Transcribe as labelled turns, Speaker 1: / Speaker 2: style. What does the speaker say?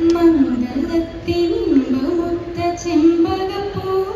Speaker 1: മംഗളത്തിനിമ്പമുത്ത ചെമ്പകപ്പൂ.